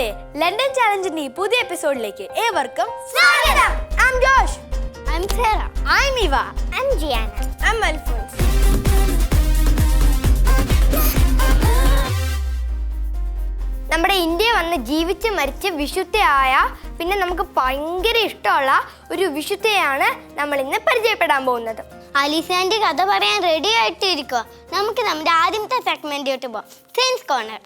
കൂട്ടുകാരെ ലണ്ടൻ ചാലഞ്ചിന്റെ ഈ പുതിയ എപ്പിസോഡിലേക്ക് ഏവർക്കും സ്വാഗതം. I Josh I am Sera I am Iva I am Jiana I Alphonse നമ്മുടെ ഇന്ത്യ വന്ന് ജീവിച്ച് മരിച്ച് വിശുദ്ധയായ പിന്നെ നമുക്ക് ഭയങ്കര ഇഷ്ടമുള്ള ഒരു വിശുദ്ധയാണ് നമ്മൾ ഇന്ന് പരിചയപ്പെടാൻ പോകുന്നത്. അലിസാന്റെ കഥ പറയാൻ റെഡി ആയിട്ടിരിക്കുക നമുക്ക് നമ്മുടെ ആദ്യത്തെ സെഗ്മെന്റിലോട്ട് പോവാം. സയൻസ് കോർണർ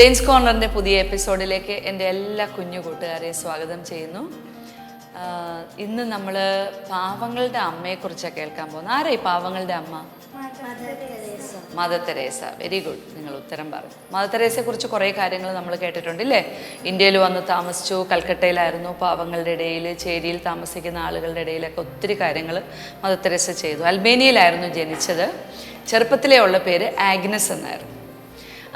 സെയിൻസ് കോർണറിന്റെ പുതിയ എപ്പിസോഡിലേക്ക് എന്റെ എല്ലാ കുഞ്ഞു കൂട്ടുകാരെയും സ്വാഗതം ചെയ്യുന്നു. ഇന്ന് നമ്മൾ പാവങ്ങളുടെ അമ്മയെക്കുറിച്ചാണ് കേൾക്കാൻ പോകുന്നത്. ആരാ ഈ പാവങ്ങളുടെ അമ്മ? Mother Teresa. Very good. നിങ്ങൾ ഉത്തരം പറഞ്ഞു മദർ തെരേസയെ കുറിച്ച് കുറേ കാര്യങ്ങൾ നമ്മൾ കേട്ടിട്ടുണ്ട് ഇല്ലേ? ഇന്ത്യയിൽ വന്ന് താമസിച്ചു കൽക്കട്ടയിലായിരുന്നു പാവങ്ങളുടെ ഇടയിൽ ചേരിയിൽ താമസിക്കുന്ന ആളുകളുടെ ഇടയിലൊക്കെ ഒത്തിരി കാര്യങ്ങൾ മദർ തെരേസ ചെയ്തു. അൽബേനിയയിലായിരുന്നു ജനിച്ചത്. ചെറുപ്പത്തിലേ ഉള്ള പേര് ആഗ്നസ് എന്നായിരുന്നു.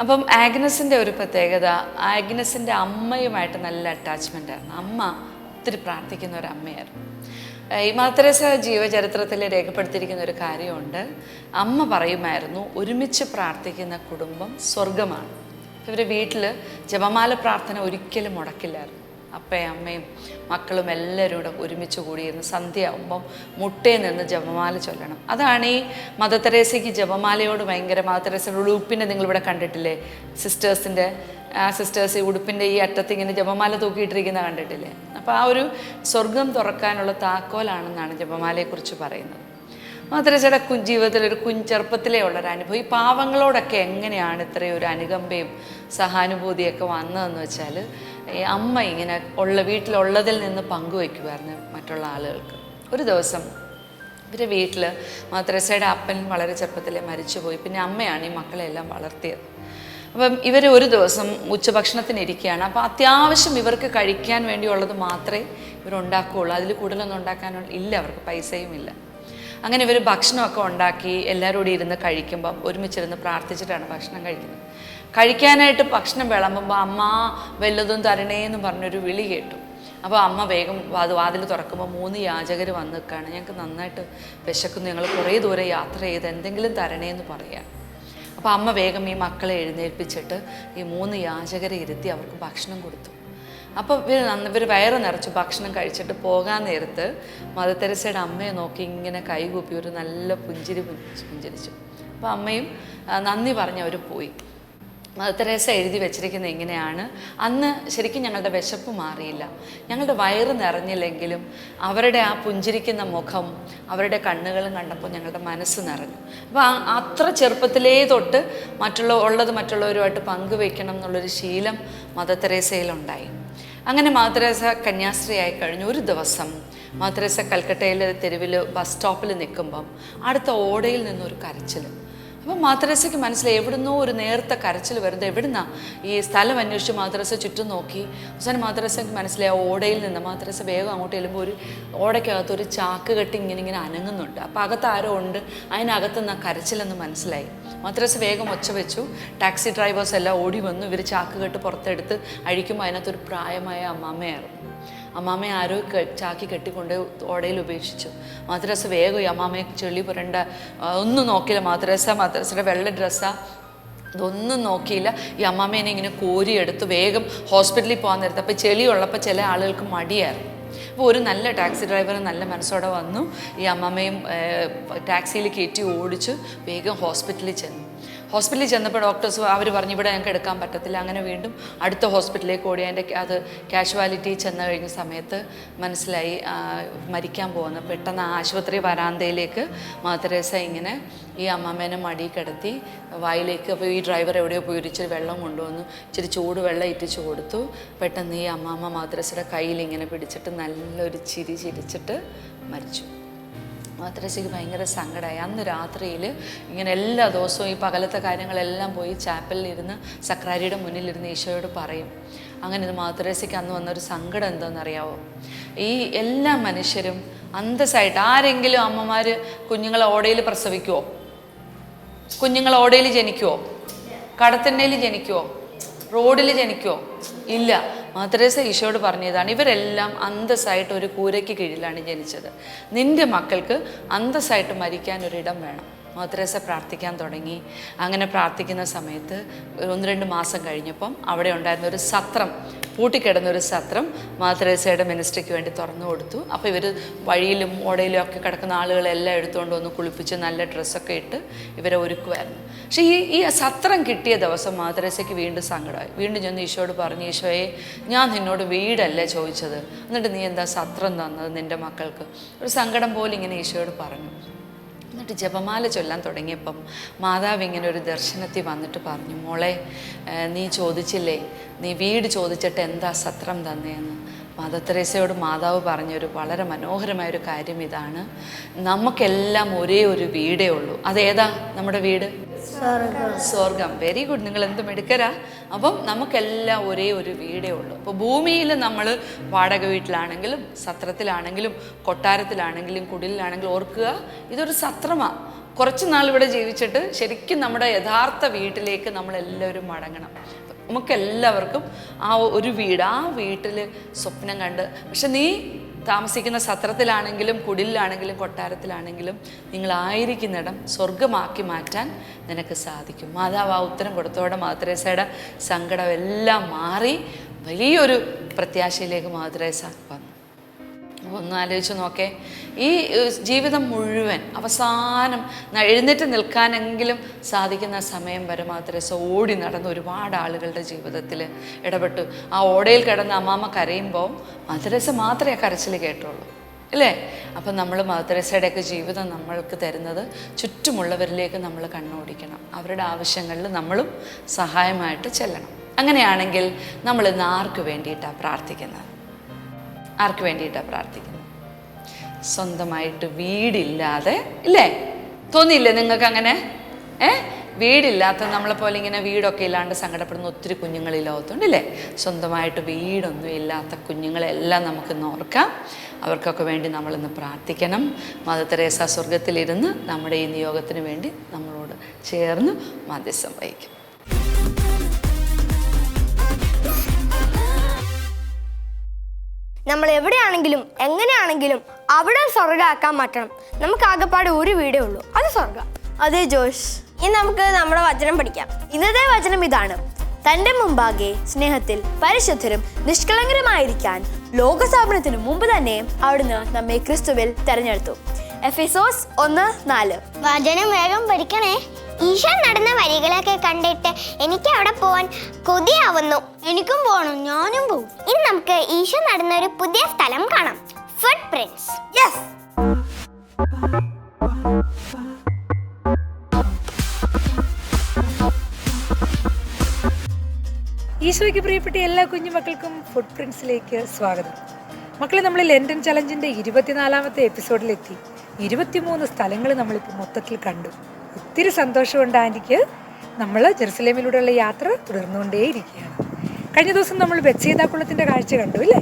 അപ്പം ആഗ്നസിന്റെ ഒരു പ്രത്യേകത ആഗ്നസിന്റെ അമ്മയുമായിട്ട് നല്ല അറ്റാച്ച്മെന്റ് ആയിരുന്നു. അമ്മ ഒത്തിരി പ്രാർത്ഥിക്കുന്ന ഒരു അമ്മയായിരുന്നു. ഈ മാത്രേസ ജീവചരിത്രത്തിൽ രേഖപ്പെടുത്തിയിരിക്കുന്ന ഒരു കാര്യമുണ്ട്. അമ്മ പറയുമായിരുന്നു ഒരുമിച്ച് പ്രാർത്ഥിക്കുന്ന കുടുംബം സ്വർഗമാണ് ഇവരുടെ വീട്ടിൽ ജപമാല പ്രാർത്ഥന ഒരിക്കലും മുടക്കില്ലായിരുന്നു. അപ്പയും അമ്മയും മക്കളും എല്ലാവരും കൂടെ ഒരുമിച്ച് കൂടിയിരുന്ന് സന്ധ്യയാകുമ്പം മുട്ടയിൽ നിന്ന് ജപമാല ചൊല്ലണം. അതാണ് ഈ മദർ തെരേസയ്ക്ക് ജപമാലയോട് ഭയങ്കര മദർ തെരേസയുടെ ഉടുപ്പിന്റെ നിങ്ങളിവിടെ കണ്ടിട്ടില്ലേ? സിസ്റ്റേഴ്സിന്റെ ആ സിസ്റ്റേഴ്സ് ഈ ഉടുപ്പിന്റെ ഈ അറ്റത്ത് ഇങ്ങനെ ജപമാല തൂക്കിയിട്ടിരിക്കുന്ന കണ്ടിട്ടില്ലേ? അപ്പോൾ ആ ഒരു സ്വർഗം തുറക്കാനുള്ള താക്കോലാണെന്നാണ് ജപമാലയെക്കുറിച്ച് പറയുന്നത്. മാത്രച്ചയുടെ കു ജീവിതത്തിൽ ഒരു കുഞ്ഞ് ചെറുപ്പത്തിലേ ഉള്ളൊരു അനുഭവം. ഈ പാവങ്ങളോടൊക്കെ എങ്ങനെയാണ് ഇത്രയും ഒരു അനുകമ്പയും സഹാനുഭൂതിയൊക്കെ വന്നതെന്ന് വെച്ചാൽ അമ്മ ഇങ്ങനെ ഉള്ള വീട്ടിലുള്ളതിൽ നിന്ന് പങ്കുവയ്ക്കുമായിരുന്നു മറ്റുള്ള ആളുകൾക്ക്. ഒരു ദിവസം ഇവരുടെ വീട്ടിൽ മദ്രസയുടെ അപ്പൻ വളരെ ചെറുപ്പത്തിലേ മരിച്ചുപോയി. പിന്നെ അമ്മയാണ് ഈ മക്കളെല്ലാം വളർത്തിയത്. അപ്പം ഇവർ ഒരു ദിവസം ഉച്ചഭക്ഷണത്തിന് ഇരിക്കുകയാണ് അപ്പോൾ അത്യാവശ്യം ഇവർക്ക് കഴിക്കാൻ വേണ്ടിയുള്ളത് മാത്രമേ ഇവരുണ്ടാക്കുകയുള്ളൂ. അതിൽ കൂടുതലൊന്നും ഉണ്ടാക്കാനുള്ള ഇല്ല അവർക്ക് പൈസയും ഇല്ല. അങ്ങനെ ഇവർ ഭക്ഷണമൊക്കെ ഉണ്ടാക്കി എല്ലാവരും കൂടി ഇരുന്ന് കഴിക്കുമ്പം ഒരുമിച്ചിരുന്ന് പ്രാർത്ഥിച്ചിട്ടാണ് ഭക്ഷണം കഴിക്കുന്നത്. കഴിക്കാനായിട്ട് ഭക്ഷണം വിളമ്പുമ്പോൾ അമ്മ വല്ലതും തരണേ എന്ന് പറഞ്ഞൊരു വിളി കേട്ടു. അപ്പോൾ അമ്മ വേഗം വാത് വാതിൽ തുറക്കുമ്പോൾ മൂന്ന് യാചകർ വന്ന് നിൽക്കുകയാണ് ഞങ്ങൾക്ക് നന്നായിട്ട് വിശക്കുന്നു. ഞങ്ങൾ കുറേ ദൂരെ യാത്ര ചെയ്ത് എന്തെങ്കിലും തരണേ എന്ന് പറയാം. അപ്പോൾ അമ്മ വേഗം ഈ മക്കളെ എഴുന്നേൽപ്പിച്ചിട്ട് ഈ മൂന്ന് യാചകരെ ഇരുത്തി അവർക്ക് ഭക്ഷണം കൊടുത്തു. അപ്പോൾ ഇവർ നന്ന ഇവർ വയറ് നിറച്ച് ഭക്ഷണം കഴിച്ചിട്ട് പോകാൻ നേരത്ത് മദർ അമ്മയെ നോക്കി ഇങ്ങനെ കൈകൂപ്പി ഒരു നല്ല പുഞ്ചിരി പുഞ്ചിരിച്ചു. അപ്പോൾ അമ്മയും നന്ദി പറഞ്ഞ് അവർ പോയി. മദർ തെരേസ എഴുതി വെച്ചിരിക്കുന്നത് ഇങ്ങനെയാണ്. അന്ന് ശരിക്കും ഞങ്ങളുടെ വിശപ്പ് മാറിയില്ല. ഞങ്ങളുടെ വയറ് നിറഞ്ഞില്ലെങ്കിലും അവരുടെ ആ പുഞ്ചിരിക്കുന്ന മുഖം അവരുടെ കണ്ണുകളും കണ്ടപ്പോൾ ഞങ്ങളുടെ മനസ്സ് നിറഞ്ഞു. അപ്പോൾ അത്ര ചെറുപ്പത്തിലേ തൊട്ട് മറ്റുള്ള ഉള്ളത് മറ്റുള്ളവരുമായിട്ട് പങ്കുവെക്കണം എന്നുള്ളൊരു ശീലം മദർ തെരേസയിലുണ്ടായി. അങ്ങനെ മദർ തെരേസ കന്യാസ്ത്രീയായി കഴിഞ്ഞു. ഒരു ദിവസം മദർ തെരേസ കൽക്കട്ടയിലെ തെരുവിൽ ബസ് സ്റ്റോപ്പിൽ നിൽക്കുമ്പം അടുത്ത ഓടയിൽ നിന്നൊരു കരച്ചിൽ അപ്പോൾ മാദ്രസയ്ക്ക് മനസ്സിലായി എവിടുന്നോ ഒരു നേർത്ത കരച്ചിൽ വരുന്നത് എവിടുന്നാ? ഈ സ്ഥലം അന്വേഷിച്ച് മാദ്രസ ചുറ്റും നോക്കി. അവസാനം മാദ്രസയ്ക്ക് മനസ്സിലായി ഓടയിൽ നിന്ന് മാദ്രസ വേഗം അങ്ങോട്ട് ചെല്ലുമ്പോൾ ഒരു ഓടയ്ക്കകത്ത് ഒരു ചാക്ക് കെട്ടി ഇങ്ങനെ ഇങ്ങനെ അനങ്ങുന്നുണ്ട്. അപ്പോൾ അകത്ത് ആരോ ഉണ്ട് അതിനകത്ത് നിന്ന് ആ കരച്ചിലെന്ന് മനസ്സിലായി. മാദ്രസ വേഗം ഒച്ച വെച്ചു. ടാക്സി ഡ്രൈവേഴ്സ് എല്ലാം ഓടി വന്നു. ഇവർ ചാക്ക് കെട്ട് പുറത്തെടുത്ത് അഴിക്കുമ്പോൾ അതിനകത്തൊരു പ്രായമായ അമ്മാമ്മയായിരുന്നു അമ്മാമ്മയെ ആരോ ചാക്കി കെട്ടിക്കൊണ്ട് ഓടയിൽ ഉപേക്ഷിച്ചു. മദ്രസ വേഗം ഈ അമ്മാമ്മയെ ചെളി പുരണ്ട ഒന്നും നോക്കിയില്ല. മദ്രസ മദ്രസയുടെ വെള്ള ഡ്രസ്സാ ഇതൊന്നും നോക്കിയില്ല. ഈ അമ്മാമ്മേനെ ഇങ്ങനെ കോരിയെടുത്ത് വേഗം ഹോസ്പിറ്റലിൽ പോകാൻ നേരത്തെ. അപ്പോൾ ചെളി ഉള്ളപ്പോൾ ചില ആളുകൾക്ക് മടിയായിരുന്നു. അപ്പോൾ ഒരു നല്ല ടാക്സി ഡ്രൈവർ നല്ല മനസ്സോടെ വന്നു. ഈ അമ്മാമ്മയും ടാക്സിയിൽ കയറ്റി ഓടിച്ച്. വേഗം ഹോസ്പിറ്റലിൽ ചെന്നു. ഹോസ്പിറ്റലിൽ ചെന്നപ്പോൾ ഡോക്ടേഴ്സ് അവർ പറഞ്ഞു ഇവിടെ ഞങ്ങൾക്ക് എടുക്കാൻ പറ്റത്തില്ല. അങ്ങനെ വീണ്ടും അടുത്ത ഹോസ്പിറ്റലിലേക്ക് ഓടി. അതിന്റെ അത് കാഷ്വാലിറ്റി ചെന്ന് കഴിഞ്ഞ സമയത്ത് മനസ്സിലായി മരിക്കാൻ പോകുന്നു പെട്ടെന്ന് ആശുപത്രി വരാന്തയിലേക്ക് മാതരേസ ഇങ്ങനെ ഈ അമ്മാമേനെ മടി കിടത്തി വായിലേക്ക് അപ്പോൾ ഈ ഡ്രൈവർ എവിടെയോ പോയി ഇച്ചിരി വെള്ളം കൊണ്ടുവന്നു. ഇച്ചിരി ചൂട് വെള്ളം ഇറ്റിച്ച് കൊടുത്തു. പെട്ടെന്ന് ഈ അമ്മാമ്മ മാതരസയുടെ കയ്യിൽ ഇങ്ങനെ പിടിച്ചിട്ട് നല്ലൊരു ചിരി ചിരിച്ചിട്ട് മരിച്ചു. മാത്രശ്ശിക്ക് ഭയങ്കര സങ്കടമായി. അന്ന് രാത്രിയിൽ ഇങ്ങനെ എല്ലാ ദിവസവും ഈ പകലത്തെ കാര്യങ്ങളെല്ലാം പോയി ചാപ്പലിൽ ഇരുന്ന് സക്രാരിയുടെ മുന്നിലിരുന്ന് ഈശോയോട് പറയും. അങ്ങനെ ഇത് മാത്രശ്ശിക്ക് അന്ന് വന്നൊരു സങ്കടം എന്താണെന്നറിയാവോ? ഈ എല്ലാ മനുഷ്യരും അന്തസ്സായിട്ട് ആരെങ്കിലും അമ്മമാർ കുഞ്ഞുങ്ങളെ ഓടയിൽ പ്രസവിക്കുമോ കുഞ്ഞുങ്ങൾ ഓടയിൽ ജനിക്കുമോ കടത്തിണ്ണയിൽ ജനിക്കുമോ റോഡിൽ ജനിക്കുമോ ഇല്ല. മദ്രസ ഈശോട് പറഞ്ഞതാണ് ഇവരെല്ലാം അന്തസ്സായിട്ട് ഒരു കൂരയ്ക്ക് കീഴിലാണ് ജനിച്ചത്. നിന്റെ മക്കൾക്ക് അന്തസ്സായിട്ട് മരിക്കാൻ ഒരിടം വേണം. മദ്രസ പ്രാർത്ഥിക്കാൻ തുടങ്ങി. അങ്ങനെ പ്രാർത്ഥിക്കുന്ന സമയത്ത് ഒന്ന് രണ്ട് മാസം കഴിഞ്ഞപ്പം അവിടെ ഉണ്ടായിരുന്ന ഒരു സത്രം പൂട്ടിക്കിടന്ന ഒരു സത്രം മദ്രസയുടെ മിനിസ്ട്രിക്ക് വേണ്ടി തുറന്നു കൊടുത്തു. അപ്പോൾ ഇവർ വഴിയിലും ഓടയിലും ഒക്കെ കിടക്കുന്ന ആളുകളെല്ലാം എടുത്തുകൊണ്ട് വന്ന് കുളിപ്പിച്ച് നല്ല ഡ്രസ്സൊക്കെ ഇട്ട് ഇവരെ ഒരുക്കുമായിരുന്നു പക്ഷേ ഈ ഈ സത്രം കിട്ടിയ ദിവസം മദ്രസയ്ക്ക് വീണ്ടും സങ്കടമായി. വീണ്ടും ചെന്ന് ഈശോയോട് പറഞ്ഞു ഈശോയെ ഞാൻ നിന്നോട് വീടല്ലേ ചോദിച്ചത്? എന്നിട്ട് നീ എന്താ സത്രം തന്നത് നിന്റെ മക്കൾക്ക്? ഒരു സങ്കടം പോലെ ഇങ്ങനെ ഈശോയോട് പറഞ്ഞു. എന്നിട്ട് ജപമാല ചൊല്ലാൻ തുടങ്ങിയപ്പം മാതാവ് ഇങ്ങനെ ഒരു ദർശനത്തിൽ വന്നിട്ട് പറഞ്ഞു മോളെ നീ ചോദിച്ചില്ലേ? നീ വീട് ചോദിച്ചിട്ട് എന്താ സത്രം തന്നെയെന്ന് മദർ തെരേസയോട് മാതാവ് പറഞ്ഞൊരു വളരെ മനോഹരമായ ഒരു കാര്യം ഇതാണ്. നമുക്കെല്ലാം ഒരേ ഒരു വീടേ ഉള്ളൂ. അതേതാ നമ്മുടെ വീട്? സ്വർഗം. വെരി ഗുഡ് നിങ്ങൾ എന്ത് മെടുക്കരാ? അപ്പം നമുക്കെല്ലാം ഒരേ ഒരു വീടേ ഉള്ളൂ. അപ്പോൾ ഭൂമിയിൽ നമ്മൾ വാടക വീട്ടിലാണെങ്കിലും സത്രത്തിലാണെങ്കിലും കൊട്ടാരത്തിലാണെങ്കിലും കുടിലാണെങ്കിലും ഓർക്കുക ഇതൊരു സത്രമാണ് കുറച്ച് നാൾ ഇവിടെ ജീവിച്ചിട്ട് ശരിക്കും നമ്മുടെ യഥാർത്ഥ വീട്ടിലേക്ക് നമ്മളെല്ലാവരും മടങ്ങണം. നമുക്കെല്ലാവർക്കും ആ ഒരു വീട് ആ വീട്ടിൽ സ്വപ്നം കണ്ട്. പക്ഷെ നീ താമസിക്കുന്ന സത്രത്തിലാണെങ്കിലും കുടിലാണെങ്കിലും കൊട്ടാരത്തിലാണെങ്കിലും നിങ്ങളായിരിക്കുന്നിടം സ്വർഗമാക്കി മാറ്റാൻ നിനക്ക് സാധിക്കും. മാതാവ് ആ ഉത്തരം കൊടുത്തോടെ മാതൃസയുടെ സങ്കടം എല്ലാം മാറി വലിയൊരു പ്രത്യാശയിലേക്ക് മാതൃസ വന്നു. ഒന്ന് ആലോചിച്ച് നോക്കേ. ഈ ജീവിതം മുഴുവൻ അവസാനം എഴുന്നേറ്റ് നിൽക്കാനെങ്കിലും സാധിക്കുന്ന സമയം വരെ മാത്രമേ ഓടി നടന്ന ഒരുപാട് ആളുകളുടെ ജീവിതത്തിൽ ഇടപെട്ടു. ആ ഓടയിൽ കിടന്ന് അമ്മാമ്മ കരയുമ്പോൾ മദ്രസ മാത്രമേ കരച്ചിൽ കേട്ടുള്ളൂ. അല്ലേ? അപ്പം നമ്മൾ മദ്രസയുടെയൊക്കെ ജീവിതം നമ്മൾക്ക് തരുന്നത് ചുറ്റുമുള്ളവരിലേക്ക് നമ്മൾ കണ്ണോടിക്കണം. അവരുടെ ആവശ്യങ്ങളിൽ നമ്മളും സഹായമായിട്ട് ചെല്ലണം. അങ്ങനെയാണെങ്കിൽ നമ്മൾ ഇന്ന് ആർക്ക് വേണ്ടിയിട്ടാണ് പ്രാർത്ഥിക്കുന്നത്? ആർക്ക് വേണ്ടിയിട്ടാണ് പ്രാർത്ഥിക്കുന്നത്? സ്വന്തമായിട്ട് വീടില്ലാതെ ഇല്ലേ? തോന്നിയില്ലേ നിങ്ങൾക്ക് അങ്ങനെ ഏ? വീടില്ലാത്ത നമ്മളെ പോലെ ഇങ്ങനെ വീടൊക്കെ ഇല്ലാണ്ട് സങ്കടപ്പെടുന്ന ഒത്തിരി കുഞ്ഞുങ്ങൾ ഈ ഇല്ലേ? സ്വന്തമായിട്ട് വീടൊന്നും ഇല്ലാത്ത കുഞ്ഞുങ്ങളെല്ലാം നമുക്ക് ഓർക്കാം. അവർക്കൊക്കെ വേണ്ടി നമ്മളിന്ന് പ്രാർത്ഥിക്കണം. മദർ തെരേസ സ്വർഗത്തിലിരുന്ന് നമ്മുടെ ഈ നിയോഗത്തിന് വേണ്ടി നമ്മളോട് ചേർന്ന് മധ്യസ്ഥം വഹിക്കും. നമ്മൾ എവിടെയാണെങ്കിലും എങ്ങനെയാണെങ്കിലും അവിടെ സ്വർഗമാക്കാൻ മാറ്റണം. നമുക്ക് ആകെപ്പാടെ ഒരു വീടേ ഉള്ളൂ. അത് സ്വർഗം. അതെ ജോഷ്. ഇനി നമുക്ക് നമ്മുടെ വചനം പഠിക്കാം. ഇന്നത്തെ വചനം ഇതാണ്. തന്റെ മുമ്പാകെ സ്നേഹത്തിൽ പരിശുദ്ധരും നിഷ്കളങ്കരുമായിരിക്കാൻ ലോകസ്ഥാപനത്തിന് മുമ്പ് തന്നെ അവിടുന്ന് നമ്മെ ക്രിസ്തുവിൽ തെരഞ്ഞെടുത്തു. എഫെസോസ് ഒന്ന് നാല്. വചനം വേഗം പഠിക്കണേ. ഈശോ നടന്ന വരികളൊക്കെ കണ്ടിട്ട് എനിക്ക് അവിടെ പോവാൻ കൊതിയാവുന്നു. എനിക്കും പോകണം ഞാനും പോകും ഇനി നമുക്ക് ഈശോ നടന്ന ഒരു പുതിയ സ്ഥലം കാണാം. ഫുട് പ്രിന്റ്സ് യെസ് ഈശോയ്ക്ക് പ്രിയപ്പെട്ട എല്ലാ കുഞ്ഞുമക്കൾക്കും ഫുഡ് പ്രിൻസിലേക്ക് സ്വാഗതം. മക്കളെ നമ്മൾ ലണ്ടൻ ചലഞ്ചിന്റെ ഇരുപത്തിനാലാമത്തെ എപ്പിസോഡിലെത്തി ഇരുപത്തിമൂന്ന് സ്ഥലങ്ങൾ നമ്മളിപ്പോൾ മൊത്തത്തിൽ കണ്ടു. ഒത്തിരി സന്തോഷമുണ്ട് ആന്റിക്ക് നമ്മൾ ജെറുസലേമിലൂടെയുള്ള യാത്ര തുടർന്നുകൊണ്ടേയിരിക്കുകയാണ്. കഴിഞ്ഞ ദിവസം നമ്മൾ ബെത്സീത കുളത്തിന്റെ കാഴ്ച കണ്ടു അല്ലേ?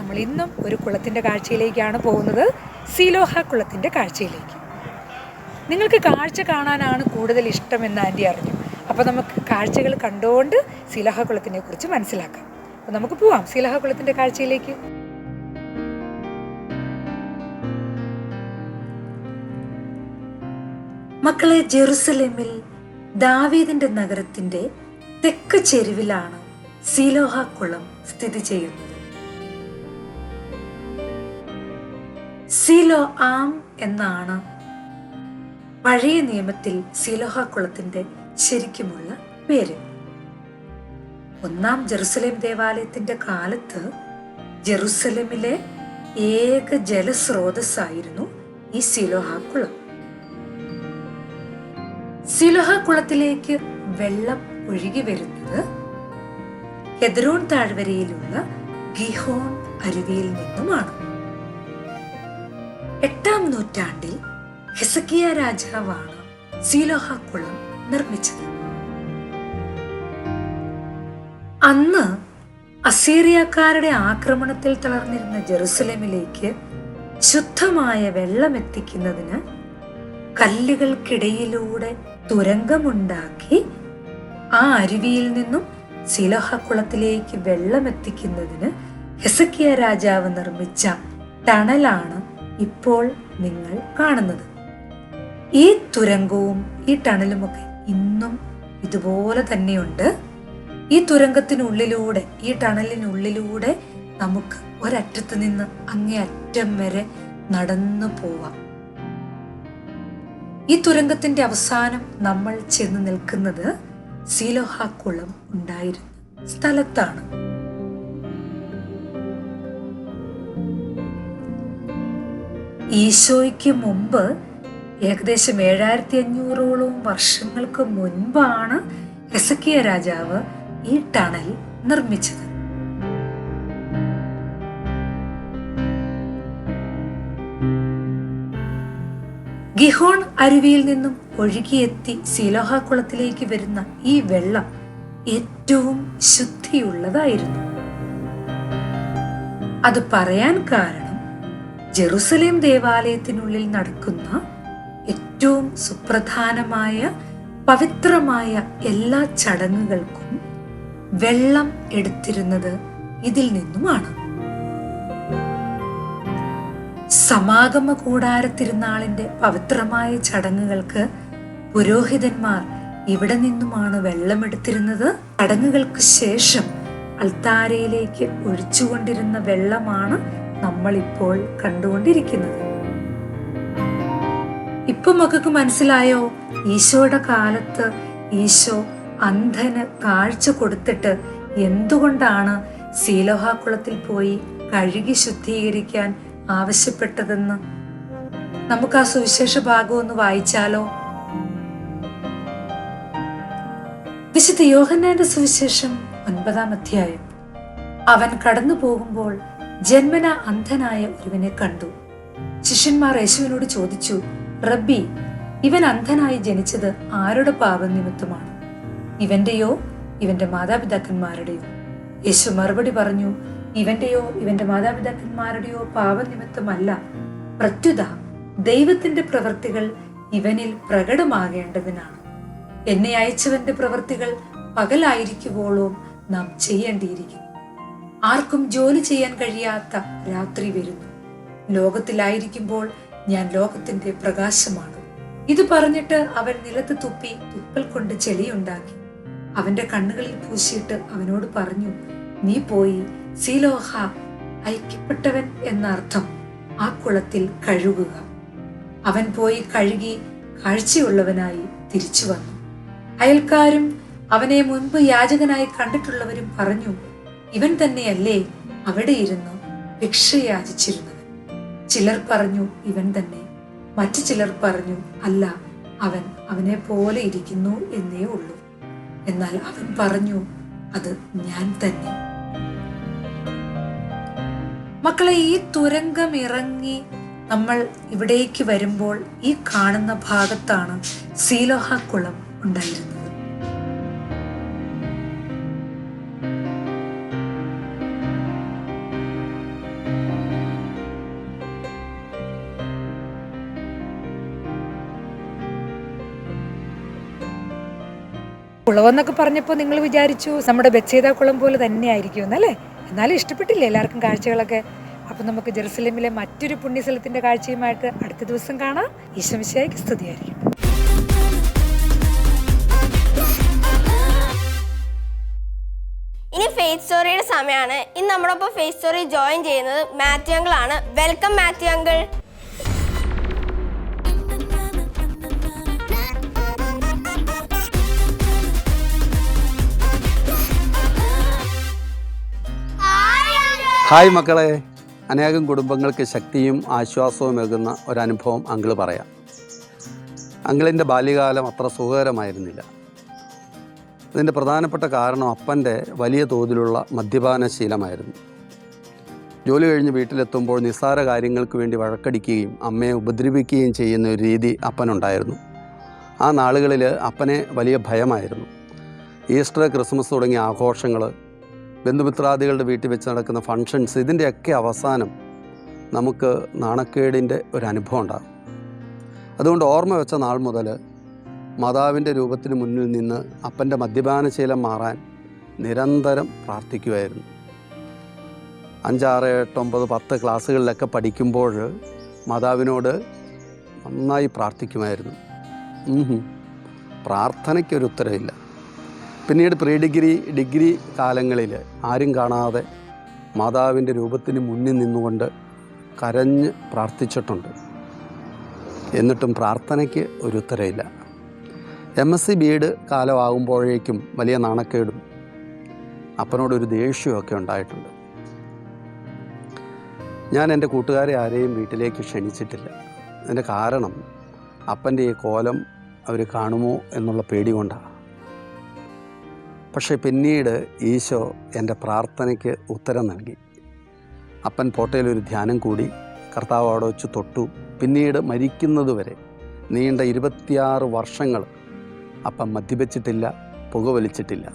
നമ്മൾ ഇന്നും ഒരു കുളത്തിന്റെ കാഴ്ചയിലേക്കാണ് പോകുന്നത്. സീലോഹ കുളത്തിന്റെ കാഴ്ചയിലേക്ക്. നിങ്ങൾക്ക് കാഴ്ച കാണാനാണ് കൂടുതൽ ഇഷ്ടമെന്ന് ആന്റി അറിഞ്ഞു. അപ്പോൾ നമുക്ക് കാഴ്ചകൾ കണ്ടുകൊണ്ട് സീലോഹ കുളത്തിനെ കുറിച്ച് മനസ്സിലാക്കാം. അപ്പോൾ നമുക്ക് പോവാം. സീലഹ കുളത്തിന്റെ കാഴ്ചയിലേക്ക്. മക്കളെ ജെറുസലേമിൽ ദാവീദിന്റെ നഗരത്തിന്റെ തെക്ക് ചെരുവിലാണ് സീലോഹ കുളം സ്ഥിതി ചെയ്യുന്നത്. സീലോ ആം എന്നാണ് പഴയ നിയമത്തിൽ സീലോഹ കുളത്തിന്റെ ശരിക്കുമുള്ള പേര്. ഒന്നാം ജെറുസലേം ദേവാലയത്തിന്റെ കാലത്ത് ജെറുസലേമിലെ ഏക ജലസ്രോതസ്സായിരുന്നു ഈ സീലോഹ കുളം. സിലോഹ കുളത്തിലേക്ക് വെള്ളം ഒഴുകി വരുന്നത് ഹെദ്രോൺ താഴ്വരയിലുള്ള ഗിഹോൺ അരുവിയിൽ നിന്നുമാണ്. എട്ടാം നൂറ്റാണ്ടിൽ ഹെസക്കിയ രാജാവാണ് സീലോഹ കുളം നിർമ്മിച്ചത്. അന്ന് അസീറിയക്കാരുടെ ആക്രമണത്തിൽ തളർന്നിരുന്ന ജെറുസലേമിലേക്ക് ശുദ്ധമായ വെള്ളം എത്തിക്കുന്നതിന് കല്ലുകൾക്കിടയിലൂടെ തുരങ്കമുണ്ടാക്കി ആ അരുവിയിൽ നിന്നും ശിലോഹക്കുളത്തിലേക്ക് വെള്ളമെത്തിക്കുന്നതിന് ഹെസക്കിയ രാജാവ് നിർമ്മിച്ച ടണലാണ് ഇപ്പോൾ നിങ്ങൾ കാണുന്നത്. ഈ തുരങ്കവും ഈ ടണലുമൊക്കെ ഇന്നും ഇതുപോലെ തന്നെയുണ്ട്. ഈ തുരങ്കത്തിനുള്ളിലൂടെ ഈ ടണലിനുള്ളിലൂടെ നമുക്ക് ഒരറ്റത്ത് നിന്ന് അങ്ങേ അറ്റം വരെ നടന്നു പോവാം. ഈ തുരങ്കത്തിന്റെ അവസാനം നമ്മൾ ചെന്ന് നിൽക്കുന്നത് സീലോഹ കുളം ഉണ്ടായിരുന്ന സ്ഥലത്താണ്. ഈശോയ്ക്ക് മുമ്പ് ഏകദേശം ഏഴായിരത്തി അഞ്ഞൂറോളം വർഷങ്ങൾക്ക് മുൻപാണ് എസക്കിയ രാജാവ് ഈ ടണൽ നിർമ്മിച്ചത്. ഗിഹോൺ അരുവിയിൽ നിന്നും ഒഴുകിയെത്തി സിലോഹ കുളത്തിലേക്ക് വരുന്ന ഈ വെള്ളം ഏറ്റവും ശുദ്ധിയുള്ളതായിരുന്നു. അത് പറയാൻ കാരണം ജെറുസലേം ദേവാലയത്തിനുള്ളിൽ നടക്കുന്ന ഏറ്റവും സുപ്രധാനമായ പവിത്രമായ എല്ലാ ചടങ്ങുകൾക്കും വെള്ളം എടുത്തിരുന്നത് ഇതിൽ നിന്നുമാണ്. സമാഗമ കൂടാര തിരുനാളിന്റെ പവിത്രമായ ചടങ്ങുകൾക്ക് പുരോഹിതന്മാർ ഇവിടെ നിന്നുമാണ് വെള്ളമെടുത്തിരുന്നത്. ചടങ്ങുകൾക്ക് ശേഷം അൾത്താരയിലേക്ക് ഒഴിച്ചുകൊണ്ടിരുന്ന വെള്ളമാണ് നമ്മൾ ഇപ്പോൾ കണ്ടുകൊണ്ടിരിക്കുന്നത്. ഇപ്പൊ മക്കൾക്ക് മനസ്സിലായോ? ഈശോയുടെ കാലത്ത് ഈശോ അന്ധന് കാഴ്ച കൊടുത്തിട്ട് എന്തുകൊണ്ടാണ് സീലോഹാക്കുളത്തിൽ പോയി കഴുകി ശുദ്ധീകരിക്കാൻ ആവശ്യപ്പെട്ടതെന്ന് നമുക്ക് ആ സുവിശേഷ ഭാഗം ഒന്ന് വായിച്ചാലോ? വിശുദ്ധ യോഹന്നാന്റെ സുവിശേഷം ഒൻപതാം അധ്യായം. അവൻ കടന്നു പോകുമ്പോൾ ജന്മന അന്ധനായ ഒരുവനെ കണ്ടു. ശിഷ്യന്മാർ യേശുവിനോട് ചോദിച്ചു റബ്ബി ഇവൻ അന്ധനായി ജനിച്ചത് ആരുടെ പാപം നിമിത്തമാണ്? ഇവന്റെയോ ഇവന്റെ മാതാപിതാക്കന്മാരുടെയോ? യേശു മറുപടി പറഞ്ഞു ഇവന്റെയോ ഇവന്റെ മാതാപിതാക്കന്മാരുടെയോ പാപനിമിത്തമല്ല. പ്രത്യുത ദൈവത്തിന്റെ പ്രവൃത്തികൾ ഇവനിൽ പ്രകടമാകേണ്ടതിനാണ്. എന്നെ അയച്ചവന്റെ പ്രവൃത്തികൾ പകലായിരിക്കുവോളം നാം ചെയ്യേണ്ടിയിരിക്കുന്നു. ആർക്കും ജോലി ചെയ്യാൻ കഴിയാത്ത രാത്രി വരുന്നു. ലോകത്തിലായിരിക്കുമ്പോൾ ഞാൻ ലോകത്തിന്റെ പ്രകാശമാണ് ഇത് പറഞ്ഞിട്ട് അവൻ നിലത്ത് തുപ്പി തുപ്പൽ കൊണ്ട് ചെളിയുണ്ടാക്കി. അവന്റെ കണ്ണുകളിൽ പൂശിയിട്ട് അവനോട് പറഞ്ഞു നീ പോയി സീലോഹ ഐക്യപ്പെട്ടവൻ എന്നർത്ഥം ആ കുളത്തിൽ കഴുകുക. അവൻ പോയി കഴുകി കാഴ്ചയുള്ളവനായി തിരിച്ചു വന്നു. അയൽക്കാരും അവനെ മുൻപ് യാചകനായി കണ്ടിട്ടുള്ളവരും പറഞ്ഞു ഇവൻ തന്നെയല്ലേ അവിടെ ഇരുന്നു ഭിക്ഷ യാചിച്ചിരുന്നത് ചിലർ പറഞ്ഞു ഇവൻ തന്നെ. മറ്റു ചിലർ പറഞ്ഞു അല്ല അവൻ അവനെ പോലെ ഇരിക്കുന്നു എന്നേ ഉള്ളൂ. എന്നാൽ അവൻ പറഞ്ഞു അത് ഞാൻ തന്നെ. മക്കളെ ഈ തുരങ്കം ഇറങ്ങി നമ്മൾ ഇവിടേക്ക് വരുമ്പോൾ ഈ കാണുന്ന ഭാഗത്താണ് സീലോഹ കുളം ഉണ്ടായിരുന്നത്. കുളമെന്നൊക്കെ പറഞ്ഞപ്പോൾ നിങ്ങൾ വിചാരിച്ചു നമ്മുടെ ബച്ചേതാ കുളം പോലെ തന്നെ ആയിരിക്കും എന്നല്ലേ എന്നാലും ഇഷ്ടപ്പെട്ടില്ലേ എല്ലാവർക്കും കാഴ്ചകളൊക്കെ? അപ്പം നമുക്ക് ജെറുസലേമിലെ മറ്റൊരു പുണ്യസ്ഥലത്തിന്റെ കാഴ്ചയുമായിട്ട് അടുത്ത ദിവസം കാണാം. ഈശ്വമിശയ്ക്ക് സ്തുതിയായിരിക്കും. ഇനി ഫേസ് സ്റ്റോറിയുടെ സമയമാണ് ഇന്ന് നമ്മളൊപ്പം ഫേസ് സ്റ്റോറി ജോയിൻ ചെയ്യുന്നത് മാത്യു അങ്കിൾ ആണ്. Welcome Mathew uncle. ഹായ് മക്കളെ. അനേകം കുടുംബങ്ങൾക്ക് ശക്തിയും ആശ്വാസവും ആശ്വാസവുമേകുന്ന ഒരനുഭവം അങ്കിൾ പറയാം. അങ്കിളിന്റെ ബാല്യകാലം അത്ര സുഖകരമായിരുന്നില്ല. ഇതിന്റെ പ്രധാനപ്പെട്ട കാരണം അപ്പന്റെ വലിയ തോതിലുള്ള മദ്യപാന ശീലമായിരുന്നു. ജോലി കഴിഞ്ഞ് വീട്ടിലെത്തുമ്പോൾ നിസ്സാര കാര്യങ്ങൾക്ക് വേണ്ടി വഴക്കടിക്കുകയും അമ്മയെ ഉപദ്രവിക്കുകയും ചെയ്യുന്ന ഒരു രീതി അപ്പനുണ്ടായിരുന്നു. ആ നാളുകളിൽ അപ്പനെ വലിയ ഭയമായിരുന്നു. ഈസ്റ്റർ ക്രിസ്മസ് തുടങ്ങിയ ആഘോഷങ്ങൾ ബന്ധുമിത്രാദികളുടെ വീട്ടിൽ വെച്ച് നടക്കുന്ന ഫങ്ഷൻസ് ഇതിന്റെയൊക്കെ അവസാനം നമുക്ക് നാണക്കേടിന്റെ ഒരു അനുഭവം ഉണ്ടാകും. അതുകൊണ്ട് ഓർമ്മ വെച്ച നാൾ മുതൽ മാതാവിന്റെ രൂപത്തിന് മുന്നിൽ നിന്ന് അപ്പന്റെ മദ്യപാനശീലം മാറാൻ നിരന്തരം പ്രാർത്ഥിക്കുമായിരുന്നു അഞ്ചാറ് എട്ട് ഒമ്പത് പത്ത് ക്ലാസ്സുകളിലൊക്കെ പഠിക്കുമ്പോൾ മാതാവിനോട് നന്നായി പ്രാർത്ഥിക്കുമായിരുന്നു. പ്രാർത്ഥനയ്ക്കൊരു ഉത്തരവില്ല. പിന്നീട് പ്രീ ഡിഗ്രി ഡിഗ്രി കാലങ്ങളിൽ ആരും കാണാതെ മാതാവിന്റെ രൂപത്തിന് മുന്നിൽ നിന്നുകൊണ്ട് കരഞ്ഞ് പ്രാർത്ഥിച്ചിട്ടുണ്ട്. എന്നിട്ടും പ്രാർത്ഥനയ്ക്ക് ഒരു ഉത്തരവില്ല. M S C B Ed കാലമാകുമ്പോഴേക്കും വലിയ നാണക്കേടും അപ്പനോടൊരു ദേഷ്യമൊക്കെ ഉണ്ടായിട്ടുണ്ട്. ഞാൻ എന്റെ കൂട്ടുകാരെ ആരെയും വീട്ടിലേക്ക് ക്ഷണിച്ചിട്ടില്ല. അതിന്റെ കാരണം അപ്പന്റെ ഈ കോലം അവർ കാണുമോ എന്നുള്ള പേടി കൊണ്ടാണ്. പക്ഷേ പിന്നീട് ഈശോ എന്റെ പ്രാർത്ഥനയ്ക്ക് ഉത്തരം നൽകി. അപ്പൻ പോട്ടയിലൊരു ധ്യാനം കൂടി കർത്താവ് അവിടെ വെച്ച് തൊട്ടു. പിന്നീട് മരിക്കുന്നതുവരെ നീണ്ട ഇരുപത്തിയാറ് വർഷങ്ങൾ അപ്പം മദ്യപിച്ചിട്ടില്ല പുകവലിച്ചിട്ടില്ല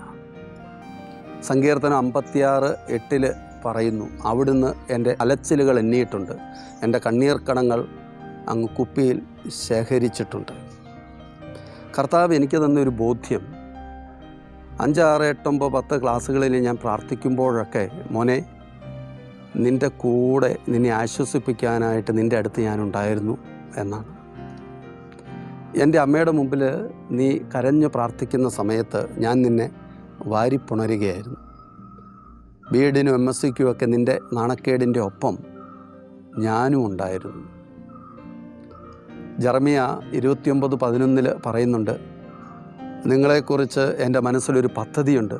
സങ്കീർത്തനം അമ്പത്തിയാറ് എട്ടിൽ പറയുന്നു അവിടുന്ന് എന്റെ അലച്ചിലുകൾ എണ്ണിയിട്ടുണ്ട് എന്റെ കണ്ണീർക്കണങ്ങൾ അങ്ങ് കുപ്പിയിൽ ശേഖരിച്ചിട്ടുണ്ട്. കർത്താവ് എനിക്ക് തന്നൊരു ബോധ്യം അഞ്ചാറ് എട്ടൊമ്പത് പത്ത് ക്ലാസ്സുകളിൽ ഞാൻ പ്രാർത്ഥിക്കുമ്പോഴൊക്കെ മോനെ നിന്റെ കൂടെ നിന്നെ ആശ്വസിപ്പിക്കാനായിട്ട് നിന്റെ അടുത്ത് ഞാനുണ്ടായിരുന്നു എന്നാണ്. എന്റെ അമ്മയുടെ മുമ്പിൽ നീ കരഞ്ഞു പ്രാർത്ഥിക്കുന്ന സമയത്ത് ഞാൻ നിന്നെ വാരിപ്പുണരുകയായിരുന്നു. ബി എഡിനും എം എസ് സിക്കും ഒക്കെ നിന്റെ നാണക്കേടിന്റെ ഒപ്പം ഞാനും ഉണ്ടായിരുന്നു. ജർമിയ ഇരുപത്തിയൊമ്പത് പതിനൊന്നിൽ പറയുന്നുണ്ട് നിങ്ങളെക്കുറിച്ച് എന്റെ മനസ്സിലൊരു പദ്ധതിയുണ്ട്.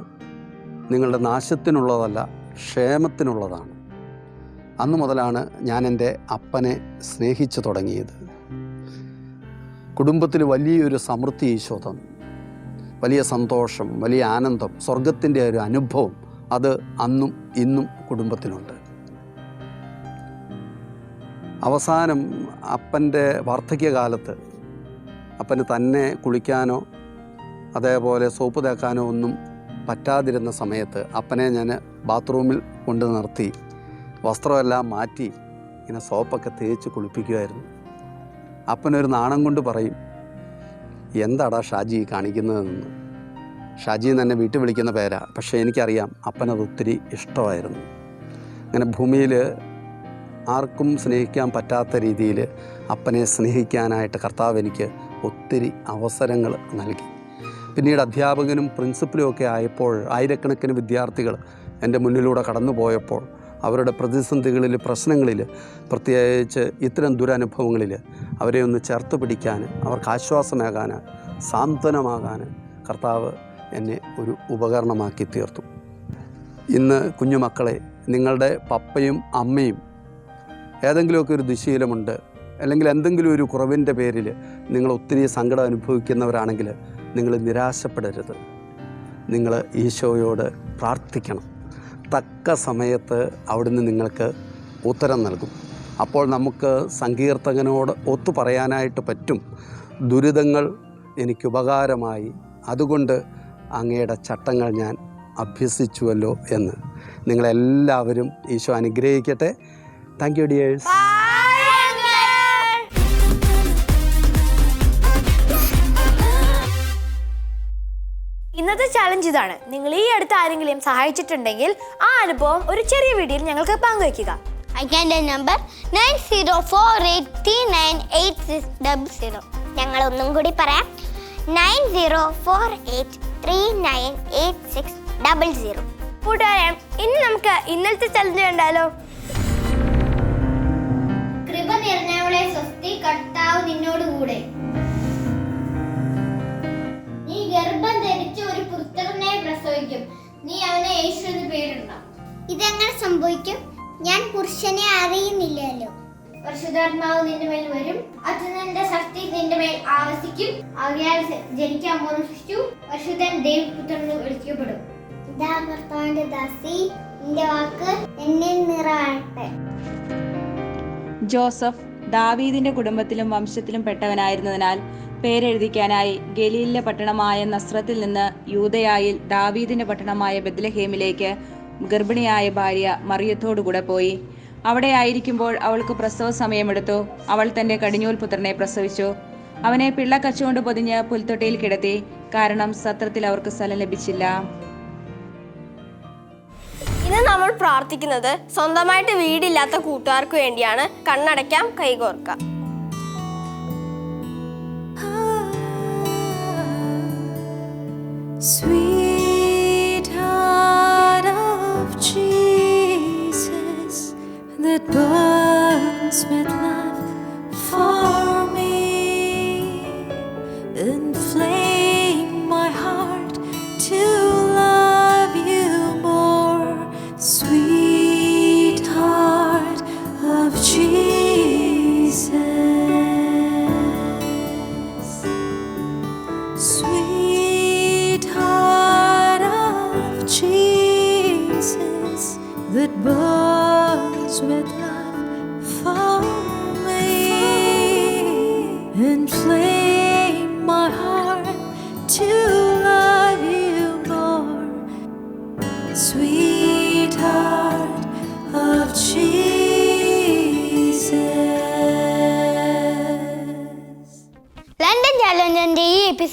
നിങ്ങളുടെ നാശത്തിനുള്ളതല്ല ക്ഷേമത്തിനുള്ളതാണ്. അന്നു മുതലാണ് ഞാൻ എന്റെ അപ്പനെ സ്നേഹിച്ചു തുടങ്ങിയത്. കുടുംബത്തിൽ വലിയൊരു സമൃദ്ധി ഈശോ തന്നു. വലിയ സന്തോഷം വലിയ ആനന്ദം സ്വർഗത്തിന്റെ ഒരു അനുഭവം അത് അന്നും ഇന്നും കുടുംബത്തിനുണ്ട് അവസാനം അപ്പന്റെ വാർദ്ധക്യകാലത്ത് അപ്പന് തന്നെ കുളിക്കാനോ അതേപോലെ സോപ്പ് തേക്കാനോ ഒന്നും പറ്റാതിരുന്ന സമയത്ത് അപ്പനെ ഞാൻ ബാത്റൂമിൽ കൊണ്ട് നിർത്തി. വസ്ത്രമെല്ലാം മാറ്റി ഇങ്ങനെ സോപ്പൊക്കെ തേച്ച് കുളിപ്പിക്കുമായിരുന്നു അപ്പനൊരു നാണം കൊണ്ട് പറയും എന്താടാ ഷാജി കാണിക്കുന്നതെന്ന്? ഷാജി എന്നെ വീട്ടിൽ വിളിക്കുന്ന പേരാ. പക്ഷേ എനിക്കറിയാം അപ്പനത് ഒത്തിരി ഇഷ്ടമായിരുന്നു. അങ്ങനെ ഭൂമിയിൽ ആർക്കും സ്നേഹിക്കാൻ പറ്റാത്ത രീതിയിൽ അപ്പനെ സ്നേഹിക്കാനായിട്ട് കർത്താവ് എനിക്ക് ഒത്തിരി അവസരങ്ങൾ നൽകി. പിന്നീട് അധ്യാപകനും പ്രിൻസിപ്പലും ഒക്കെ ആയപ്പോൾ ആയിരക്കണക്കിന് വിദ്യാർത്ഥികൾ എന്റെ മുന്നിലൂടെ കടന്നു പോയപ്പോൾ അവരുടെ പ്രതിസന്ധികളിൽ പ്രശ്നങ്ങളിൽ പ്രത്യേകിച്ച് ഇത്തരം ദുരനുഭവങ്ങളിൽ അവരെ ഒന്ന് ചേർത്ത് പിടിക്കാൻ അവർക്ക് ആശ്വാസമേകാൻ സാന്ത്വനമാകാൻ കർത്താവ് എന്നെ ഒരു ഉപകരണമാക്കി തീർത്തു. ഇന്ന് കുഞ്ഞുമക്കളെ നിങ്ങളുടെ പപ്പയും അമ്മയും ഏതെങ്കിലുമൊക്കെ ഒരു ദുശീലമുണ്ട് അല്ലെങ്കിൽ എന്തെങ്കിലും ഒരു കുറവിന്റെ പേരിൽ നിങ്ങൾ ഒത്തിരി സങ്കടം അനുഭവിക്കുന്നവരാണെങ്കിൽ നിങ്ങൾ നിരാശപ്പെടരുത്. നിങ്ങൾ ഈശോയോട് പ്രാർത്ഥിക്കണം. തക്ക സമയത്ത് അവിടുന്ന് നിങ്ങൾക്ക് ഉത്തരം നൽകും. അപ്പോൾ നമുക്ക് സങ്കീർത്തകനോട് ഒത്തു പറയാനായിട്ട് പറ്റും. ദുരിതങ്ങൾ എനിക്ക് ഉപകാരമായി. അതുകൊണ്ട് അങ്ങയുടെ ചട്ടങ്ങൾ ഞാൻ അഭ്യസിച്ചുവല്ലോ എന്ന്. നിങ്ങളെല്ലാവരും ഈശോ അനുഗ്രഹിക്കട്ടെ. താങ്ക് യു ഡിയേഴ്സ് ഇതാണ് നിങ്ങൾ ഈ അടുത്ത് ആരെങ്കിലും സഹായിച്ചിട്ടുണ്ടെങ്കിൽ ആ അനുഭവം ഒരു ചെറിയ വീഡിയോയിൽ ഞങ്ങൾക്ക് പങ്കുവയ്ക്കുക. അയക്കേണ്ട number nine zero four eight three nine eight six double zero. ഞങ്ങൾ ഒന്നും കൂടി പറയാം. Nine zero four eight three nine eight six double zero. കൂട്ടുകാരെ ഇനി നമുക്ക് ഇന്നലത്തെ ചലഞ്ച് കണ്ടാലോ? കൃപ നിറഞ്ഞവളെ സ്വസ്തി കർത്താവ് നിന്നോട് കൂടെ നീ ഗർഭം ധരിച്ച് ഒരു പുത്രനെ പ്രസവിക്കും. നീ അവനെ യേശു എന്ന് പേരിടണം. ഇതെങ്ങനെ സംഭവിക്കും? ഞാൻ പുരുഷനെ അറിയുന്നില്ലല്ലോ. പരിശുദ്ധാത്മാവ് നിന്റെ മേൽ വരും. നിന്റെ ശക്തി നിന്റെ മേൽ ആവസിക്കും. അവയാൽ ജനിക്കാൻ പോകുന്ന ശിശു പരിശുദ്ധൻ ദേവപുത്രൻ വിളിക്കപ്പെടും. ഇതാ കർത്താവിന്റെ ദാസി. നിന്റെ വാക്ക് എന്നെ നിറയട്ടെ. ജോസഫ് ദാവീദിന്റെ കുടുംബത്തിലും വംശത്തിലും പെട്ടവനായിരുന്നതിനാൽ പേരെഴുതിക്കാനായി ഗലീലിലെ പട്ടണമായ നസ്രത്തിൽ നിന്ന് യൂതയായിൽ ദാവീദിന്റെ പട്ടണമായ ബദ്ലഹേമിലേക്ക് ഗർഭിണിയായ ഭാര്യ മറിയത്തോടുകൂടെ പോയി. അവിടെ ആയിരിക്കുമ്പോൾ അവൾക്ക് പ്രസവ സമയമെടുത്തു. അവൾ തന്റെ കടിഞ്ഞൂൽ പുത്രനെ പ്രസവിച്ചു. അവനെ പിള്ളക്കച്ചുകൊണ്ട് പൊതിഞ്ഞ് പുൽത്തൊട്ടിയിൽ കിടത്തി. കാരണം സത്രത്തിൽ അവർക്ക് സ്ഥലം ലഭിച്ചില്ല. ഇന്ന് നമ്മൾ പ്രാർത്ഥിക്കുന്നത് സ്വന്തമായിട്ട് വീടില്ലാത്ത കൂട്ടുകാർക്ക് വേണ്ടിയാണ്. കണ്ണടയ്ക്കാം കൈകോർക്കാം. Sweetheart of Jesus that burns with love for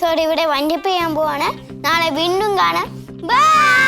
episode ഇവിടെ വണ്ടിപ്പ് ചെയ്യാൻ പോവാണ്. നാളെ വീണ്ടും കാണാം. ബൈ